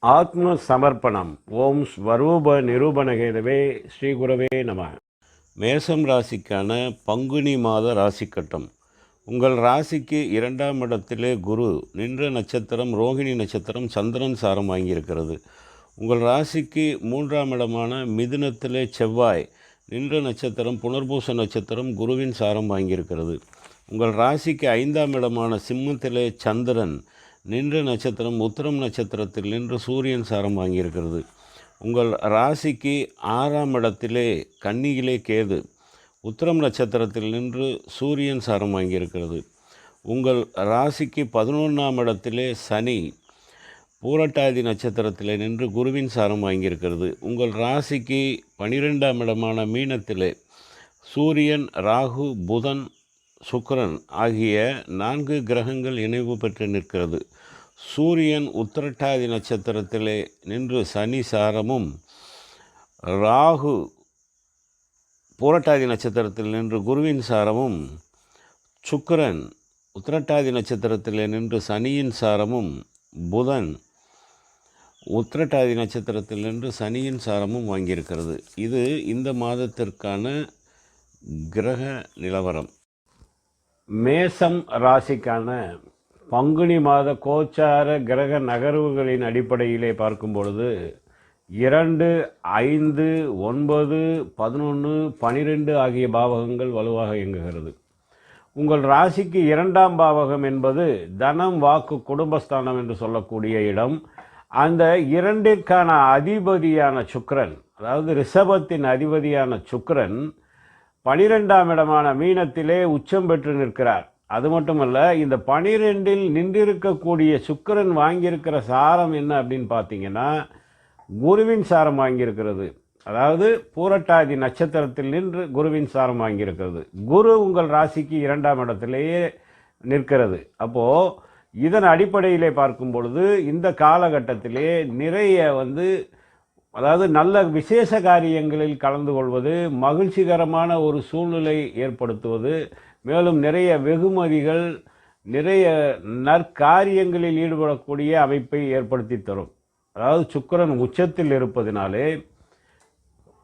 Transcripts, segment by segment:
ஆத்ம சமர்ப்பணம் ஓம் ஸ்வரூப நிரூபணகேதவே ஸ்ரீ குரவே நம. மேசம் ராசிக்கான பங்குனி மாத ராசிக்கட்டம். உங்கள் ராசிக்கு இரண்டாம் இடத்திலே குரு நின்ற நட்சத்திரம் ரோகிணி நட்சத்திரம் சந்திரன் சாரம் வாங்கியிருக்கிறது. உங்கள் ராசிக்கு மூன்றாம் இடமான மிதுனத்திலே செவ்வாய் நின்ற நட்சத்திரம் புனர்பூச நட்சத்திரம் குருவின் சாரம் வாங்கியிருக்கிறது. உங்கள் ராசிக்கு ஐந்தாம் இடமான சிம்மத்திலே சந்திரன் நின்ற நட்சத்திரம் உத்திரம் நட்சத்திரத்தில் நின்று சூரியன் சாரம் வாங்கியிருக்கிறது. உங்கள் ராசிக்கு ஆறாம் இடத்திலே கன்னியிலே கேது. உத்திரம் நட்சத்திரத்தில் நின்று சூரியன் சாரம் வாங்கியிருக்கிறது. உங்கள் ராசிக்கு பதினொன்றாம் இடத்திலே சனி. பூரட்டாதி நட்சத்திரத்தில் நின்று குருவின் சாரம் வாங்கியிருக்கிறது. உங்கள் ராசிக்கு பனிரெண்டாம் இடமான மீனத்திலே சூரியன் ராகு புதன் சுக்கரன் ஆகிய நான்கு கிரகங்கள் இணைவு பெற்று நிற்கிறது. சூரியன் உத்திரட்டாதி நட்சத்திரத்திலே நின்று சனி சாரமும் ராகு பூரட்டாதி நட்சத்திரத்தில் நின்று குருவின் சாரமும் சுக்கரன் உத்திரட்டாதி நட்சத்திரத்திலே நின்று சனியின் சாரமும் புதன் உத்திரட்டாதி நட்சத்திரத்தில் நின்று சனியின் சாரமும் வாங்கியிருக்கிறது. இது இந்த மாதத்திற்கான கிரக நிலவரம். மேசம் ராசிக்கான பங்குனி மாத கோச்சார கிரக நகர்வுகளின் அடிப்படையிலே பார்க்கும் பொழுது இரண்டு ஐந்து ஒன்பது பதினொன்று பனிரெண்டு ஆகிய பாவகங்கள் வலுவாக இயங்குகிறது. உங்கள் ராசிக்கு இரண்டாம் பாவகம் என்பது தனம் வாக்கு குடும்பஸ்தானம் என்று சொல்லக்கூடிய இடம். அந்த இரண்டிற்கான அதிபதியான சுக்கரன் அதாவது ரிஷபத்தின் அதிபதியான சுக்கரன் பனிரெண்டாம் இடமான மீனத்திலே உச்சம் பெற்று நிற்கிறார். அது மட்டுமல்ல இந்த பனிரெண்டில் நின்றிருக்கக்கூடிய சுக்கிரன் வாங்கியிருக்கிற சாரம் என்ன அப்படின்னு பார்த்தீங்கன்னா குருவின் சாரம் வாங்கியிருக்கிறது. அதாவது பூரட்டாதி நட்சத்திரத்தில் நின்று குருவின் சாரம் வாங்கியிருக்கிறது. குரு உங்கள் ராசிக்கு இரண்டாம் இடத்திலேயே நிற்கிறது. அப்போது இதன் அடிப்படையிலே பார்க்கும் பொழுது இந்த காலகட்டத்திலே நிறைய வந்து அதாவது நல்ல விசேஷ காரியங்களில் கலந்து கொள்வது மகிழ்ச்சிகரமான ஒரு சூழ்நிலை ஏற்படுத்துவது மேலும் நிறைய வெகுமதிகள் நிறைய நற்காரியங்களில் ஈடுபடக்கூடிய அமைப்பை ஏற்படுத்தி தரும். அதாவது சுக்கிரன் உச்சத்தில் இருப்பதினாலே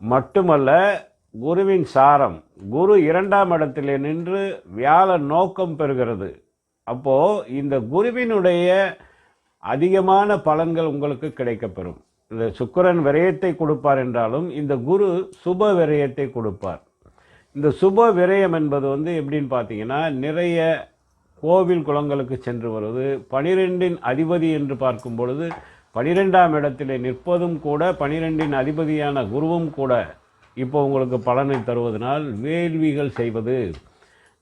மட்டுமல்ல குருவின் சாரம் குரு இரண்டாம் இடத்திலே நின்று வியாழ நோக்கம் பெறுகிறது. அப்போது இந்த குருவினுடைய அதிகமான பலன்கள் உங்களுக்கு கிடைக்கப்பெறும். இந்த சுக்கரன் விரயத்தை கொடுப்பார் என்றாலும் இந்த குரு சுப விரயத்தை கொடுப்பார். இந்த சுப விரயம் என்பது வந்து எப்படின்னு பார்த்தீங்கன்னா நிறைய கோவில் குளங்களுக்கு சென்று வருவது பனிரெண்டின் அதிபதி என்று பார்க்கும் பொழுது பனிரெண்டாம் இடத்திலே நிற்பதும் கூட பனிரெண்டின் அதிபதியான குருவும் கூட இப்போ உங்களுக்கு பலனை தருவதனால் வேள்விகள் செய்வது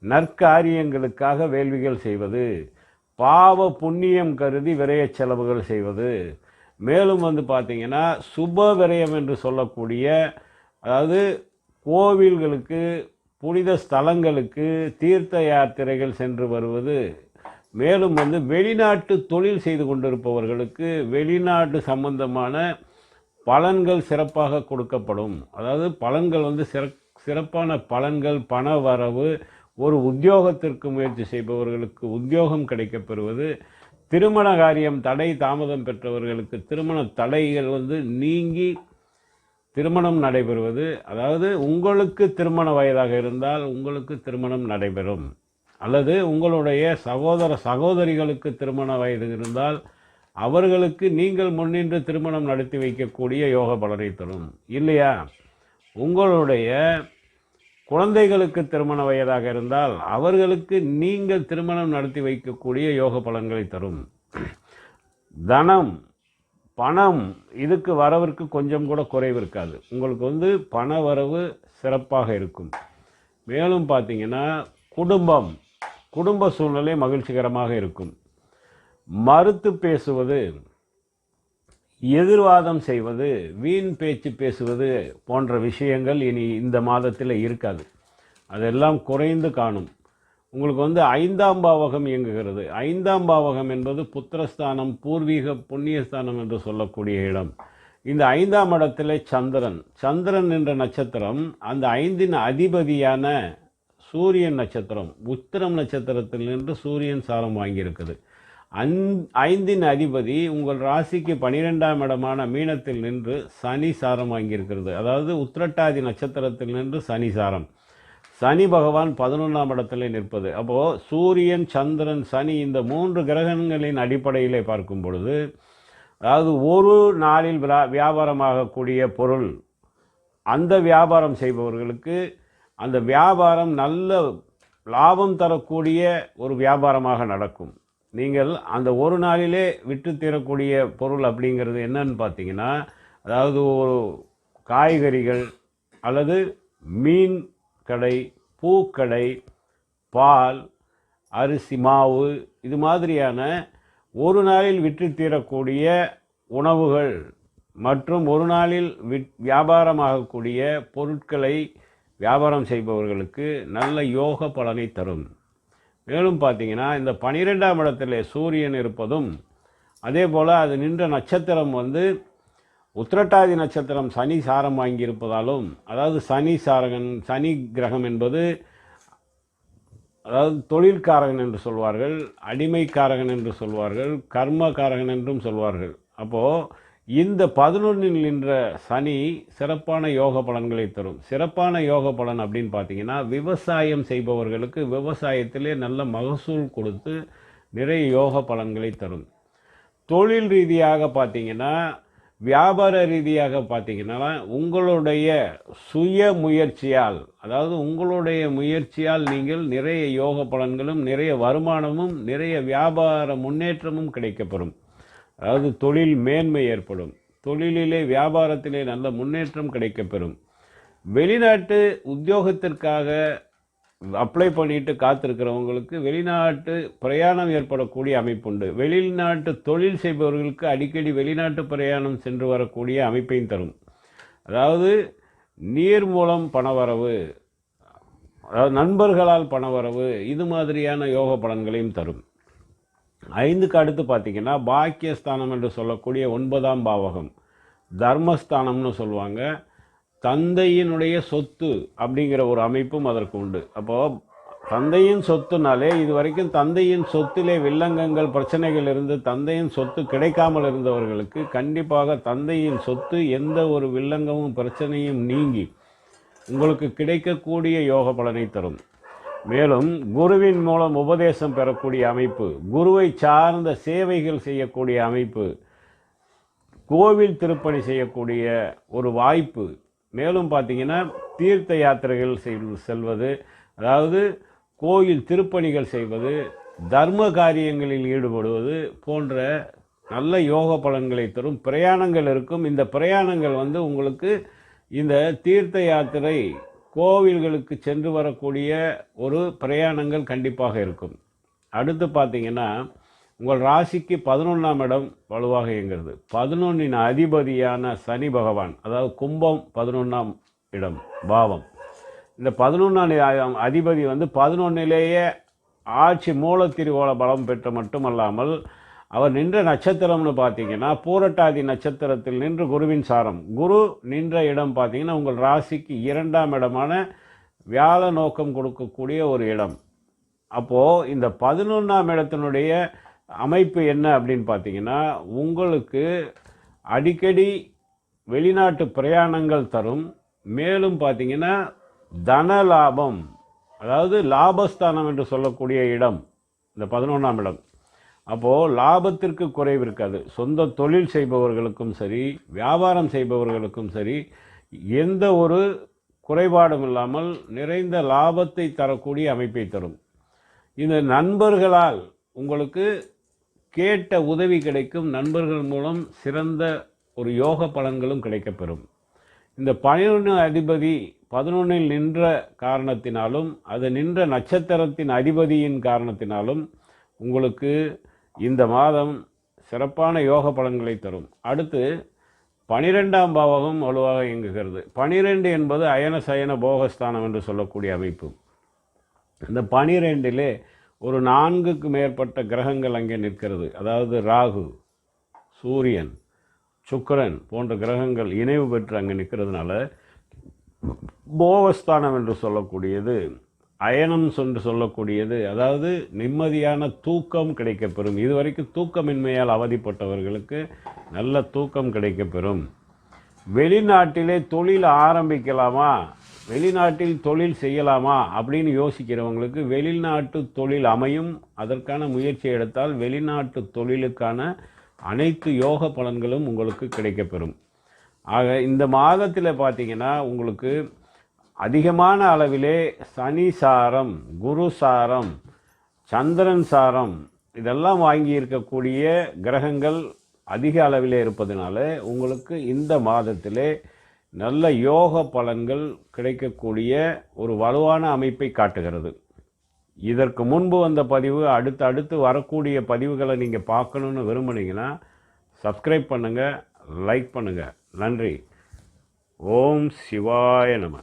நற்காரியங்களுக்காக வேள்விகள் செய்வது பாவ புண்ணியம் கருதி விரய செலவுகள் செய்வது மேலும் வந்து பார்த்திங்கன்னா சுப விரயம் என்று சொல்லக்கூடிய அதாவது கோவில்களுக்கு புனித ஸ்தலங்களுக்கு தீர்த்த யாத்திரைகள் சென்று வருவது மேலும் வந்து வெளிநாட்டு தொழில் செய்து கொண்டிருப்பவர்களுக்கு வெளிநாட்டு சம்பந்தமான பலன்கள் சிறப்பாக கொடுக்கப்படும். அதாவது பலன்கள் வந்து சிற சிறப்பான பலன்கள் பண வரவு ஒரு உத்தியோகத்திற்கு முயற்சி செய்பவர்களுக்கு உத்தியோகம் கிடைக்கப்பெறுவது திருமண காரியம் தடை தாமதம் பெற்றவர்களுக்கு திருமண தடைகள் வந்து நீங்கி திருமணம் நடைபெறுவது. அதாவது உங்களுக்கு திருமண வயதாக இருந்தால் உங்களுக்கு திருமணம் நடைபெறும். அல்லது உங்களுடைய சகோதர சகோதரிகளுக்கு திருமண வயது இருந்தால் அவர்களுக்கு நீங்கள் முன்னின்று திருமணம் நடத்தி வைக்கக்கூடிய யோக பலனை தரும். இல்லையா? உங்களுடைய குழந்தைகளுக்கு திருமண வயதாக இருந்தால் அவர்களுக்கு நீங்கள் திருமணம் நடத்தி வைக்கக்கூடிய யோக பலன்களை தரும். தனம் பணம் இதுக்கு வரவிற்கு கொஞ்சம் கூட குறைவு இருக்காது. உங்களுக்கு வந்து பண வரவு சிறப்பாக இருக்கும். மேலும் பார்த்தீங்கன்னா குடும்பம் குடும்ப சூழ்நிலை மகிழ்ச்சிகரமாக இருக்கும். மறுத்து பேசுவது எதிர்வாதம் செய்வது வீண் பேச்சு பேசுவது போன்ற விஷயங்கள் இனி இந்த மாதத்தில் இருக்காது. அதெல்லாம் குறைந்து காணும். உங்களுக்கு வந்து ஐந்தாம் பாவகம் இயங்குகிறது. ஐந்தாம் பாவகம் என்பது புத்திரஸ்தானம் பூர்வீக புண்ணியஸ்தானம் என்று சொல்லக்கூடிய இடம். இந்த ஐந்தாம் இடத்துல சந்திரன். சந்திரன் என்ற நட்சத்திரம் அந்த ஐந்தின் அதிபதியான சூரியன் நட்சத்திரம். உத்திரம் நட்சத்திரத்தில் நின்று சூரியன் சாரம் வாங்கியிருக்குது. அந் ஐந்தின் அதிபதி உங்கள் ராசிக்கு பனிரெண்டாம் இடமான மீனத்தில் நின்று சனி சாரம் வாங்கியிருக்கிறது. அதாவது உத்திரட்டாதி நட்சத்திரத்தில் நின்று சனி சாரம். சனி பகவான் பதினொன்றாம் இடத்துல நிற்பது. அப்போது சூரியன் சந்திரன் சனி இந்த மூன்று கிரகங்களின் அடிப்படையிலே பார்க்கும் பொழுது அதாவது ஒரு நாளில் வியா வியாபாரமாகக்கூடிய பொருள் அந்த வியாபாரம் செய்பவர்களுக்கு அந்த வியாபாரம் நல்ல லாபம் தரக்கூடிய ஒரு வியாபாரமாக நடக்கும். நீங்கள் அந்த ஒரு நாளிலே விற்று தீரக்கூடிய பொருள் அப்படிங்கிறது என்னன்னு பார்த்தீங்கன்னா அதாவது ஒரு காய்கறிகள் அல்லது மீன் கடை பூக்கடை பால் அரிசி மாவு இது மாதிரியான ஒரு நாளில் விற்று தீரக்கூடிய உணவுகள் மற்றும் ஒரு நாளில் விட் வியாபாரமாகக்கூடிய பொருட்களை வியாபாரம் செய்பவர்களுக்கு நல்ல யோக பலனை தரும். மேலும் பார்த்தீங்கன்னா இந்த பனிரெண்டாம் இடத்துல சூரியன் இருப்பதும் அதே போல் அது நின்ற நட்சத்திரம் வந்து உத்திரட்டாதி நட்சத்திரம் சனி சாரம் வாங்கியிருப்பதாலும் அதாவது சனி சாரகன் சனி கிரகம் என்பது அதாவது தொழில்காரகன் என்று சொல்வார்கள் அடிமைக்காரகன் என்று சொல்வார்கள் கர்மகாரகன் என்றும் சொல்வார்கள். அப்போது இந்த பதினொன்றில் நின்ற சனி சிறப்பான யோக பலன்களை தரும். சிறப்பான யோக பலன் அப்படின்னு பார்த்தீங்கன்னா விவசாயம் செய்பவர்களுக்கு விவசாயத்திலே நல்ல மகசூல் கொடுத்து நிறைய யோக பலன்களை தரும். தொழில் ரீதியாக பார்த்தீங்கன்னா வியாபார ரீதியாக பார்த்தீங்கன்னா உங்களுடைய சுய முயற்சியால் அதாவது உங்களுடைய முயற்சியால் நீங்கள் நிறைய யோக பலன்களும் நிறைய வருமானமும் நிறைய வியாபார முன்னேற்றமும் கிடைக்கப்பெறும். அதாவது தொழில் மேன்மை ஏற்படும். தொழிலிலே வியாபாரத்திலே நல்ல முன்னேற்றம் கிடைக்கப்பெறும். வெளிநாட்டு உத்தியோகத்திற்காக அப்ளை பண்ணிட்டு காத்திருக்கிறவங்களுக்கு வெளிநாட்டு பிரயாணம் ஏற்படக்கூடிய அமைப்புண்டு. வெளிநாட்டு தொழில் செய்பவர்களுக்கு அடிக்கடி வெளிநாட்டு பிரயாணம் சென்று வரக்கூடிய அமைப்பையும் தரும். அதாவது நீர் மூலம் பணவரவு அதாவது நண்பர்களால் பணவரவு இது மாதிரியான யோக பலன்களையும் தரும். ஐந்துக்கு அடுத்து பார்த்தீங்கன்னா பாக்கியஸ்தானம் என்று சொல்லக்கூடிய ஒன்பதாம் பாவகம். தர்மஸ்தானம்னு சொல்லுவாங்க. தந்தையினுடைய சொத்து அப்படிங்கிற ஒரு அமைப்பும் அதற்கு உண்டு. அப்போது தந்தையின் சொத்துனாலே இது வரைக்கும் தந்தையின் சொத்திலே வில்லங்கங்கள் பிரச்சனைகள் இருந்து தந்தையின் சொத்து கிடைக்காமல் இருந்தவர்களுக்கு கண்டிப்பாக தந்தையின் சொத்து எந்த ஒரு வில்லங்கமும் பிரச்சனையும் நீங்கி உங்களுக்கு கிடைக்கக்கூடிய யோக பலனை தரும். மேலும் குருவின் மூலம் உபதேசம் பெறக்கூடிய அமைப்பு குருவை சார்ந்த சேவைகள் செய்யக்கூடிய அமைப்பு கோவில் திருப்பணி செய்யக்கூடிய ஒரு வாய்ப்பு. மேலும் பார்த்தீங்கன்னா தீர்த்த யாத்திரைகள் செய் செல்வது அதாவது கோயில் திருப்பணிகள் செய்வது தர்ம காரியங்களில் ஈடுபடுவது போன்ற நல்ல யோக பலன்களை தரும் பிரயாணங்கள் இருக்கும். இந்த பிரயாணங்கள் வந்து உங்களுக்கு இந்த தீர்த்த யாத்திரை கோவில்களுக்கு சென்று வரக்கூடிய ஒரு பிரயாணங்கள் கண்டிப்பாக இருக்கும். அடுத்து பார்த்தீங்கன்னா உங்கள் ராசிக்கு பதினொன்றாம் இடம் வலுவாக இயங்குறது பதினொன்றின் அதிபதியான சனி பகவான் அதாவது கும்பம் பதினொன்றாம் இடம் பாவம். இந்த பதினொன்றாம் அதிபதி வந்து பதினொன்னிலேயே ஆட்சி மூலத்திருவோல பலம் பெற்ற மட்டுமல்லாமல் அவர் நின்ற நட்சத்திரம்னு பார்த்தீங்கன்னா பூரட்டாதி நட்சத்திரத்தில் நின்று குருவின் சாரம். குரு நின்ற இடம் பார்த்தீங்கன்னா உங்கள் ராசிக்கு இரண்டாம் இடமான வியாழ நோக்கம் கொடுக்கக்கூடிய ஒரு இடம். அப்போது இந்த பதினொன்றாம் இடத்தினுடைய அமைப்பு என்ன அப்படின்னு பார்த்தீங்கன்னா உங்களுக்கு அடிக்கடி வெளிநாட்டு பிரயாணங்கள் தரும். மேலும் பார்த்தீங்கன்னா தன லாபம் அதாவது லாபஸ்தானம் என்று சொல்லக்கூடிய இடம் இந்த பதினொன்றாம் இடம். அப்போது லாபத்திற்கு குறைவு இருக்காது. சொந்த தொழில் செய்பவர்களுக்கும் சரி வியாபாரம் செய்பவர்களுக்கும் சரி எந்த ஒரு குறைபாடும் இல்லாமல் நிறைந்த லாபத்தை தரக்கூடிய அமைப்பை தரும். இந்த நண்பர்களால் உங்களுக்கு கேட்ட உதவி கிடைக்கும். நண்பர்கள் மூலம் சிறந்த ஒரு யோக பலன்களும் கிடைக்கப்பெறும். இந்த பனிரெண்டு அதிபதி பதினொன்றில் நின்ற காரணத்தினாலும் அது நின்ற நட்சத்திரத்தின் அதிபதியின் காரணத்தினாலும் உங்களுக்கு இந்த மாதம் சிறப்பான யோக பலன்களை தரும். அடுத்து பனிரெண்டாம் பாவகம் வலுவாக இயங்குகிறது. பனிரெண்டு என்பது அயன சயன போகஸ்தானம் என்று சொல்லக்கூடிய அமைப்பு. இந்த பனிரெண்டிலே ஒரு நான்குக்கு மேற்பட்ட கிரகங்கள் அங்கே நிற்கிறது. அதாவது ராகு சூரியன் சுக்கரன் போன்ற கிரகங்கள் இணைவு பெற்று அங்கே நிற்கிறதுனால போகஸ்தானம் என்று சொல்லக்கூடியது அயனம் என்று சொல்லக்கூடியது அதாவது நிம்மதியான தூக்கம் கிடைக்கப்பெறும். இதுவரைக்கும் தூக்கமின்மையால் அவதிப்பட்டவர்களுக்கு நல்ல தூக்கம் கிடைக்கப்பெறும். வெளிநாட்டிலே தொழில் ஆரம்பிக்கலாமா? வெளிநாட்டில் தொழில் செய்யலாமா? அப்படின்னு யோசிக்கிறவங்களுக்கு வெளிநாட்டு தொழில் அமையும். அதற்கான முயற்சி எடுத்தால் வெளிநாட்டு தொழிலுக்கான அனைத்து யோக பலன்களும் உங்களுக்கு கிடைக்கப்பெறும். ஆக இந்த மாதத்தில் பார்த்தீங்கன்னா உங்களுக்கு அதிகமான அளவிலே சனி சாரம் குரு சாரம் சந்திரன் சாரம் இதெல்லாம் வாங்கி இருக்கக்கூடிய கிரகங்கள் அதிக அளவிலே இருப்பதனால உங்களுக்கு இந்த மாதத்திலே நல்ல யோக பலன்கள் கிடைக்கக்கூடிய ஒரு வலுவான அமைப்பை காட்டுகிறது. இதற்கு முன்பு வந்த பதிவு அடுத்து அடுத்து வரக்கூடிய பதிவுகளை நீங்கள் பார்க்கணுன்னு விரும்புனீங்கன்னா சப்ஸ்கிரைப் பண்ணுங்கள் லைக் பண்ணுங்கள் நன்றி. ஓம் சிவாய நம.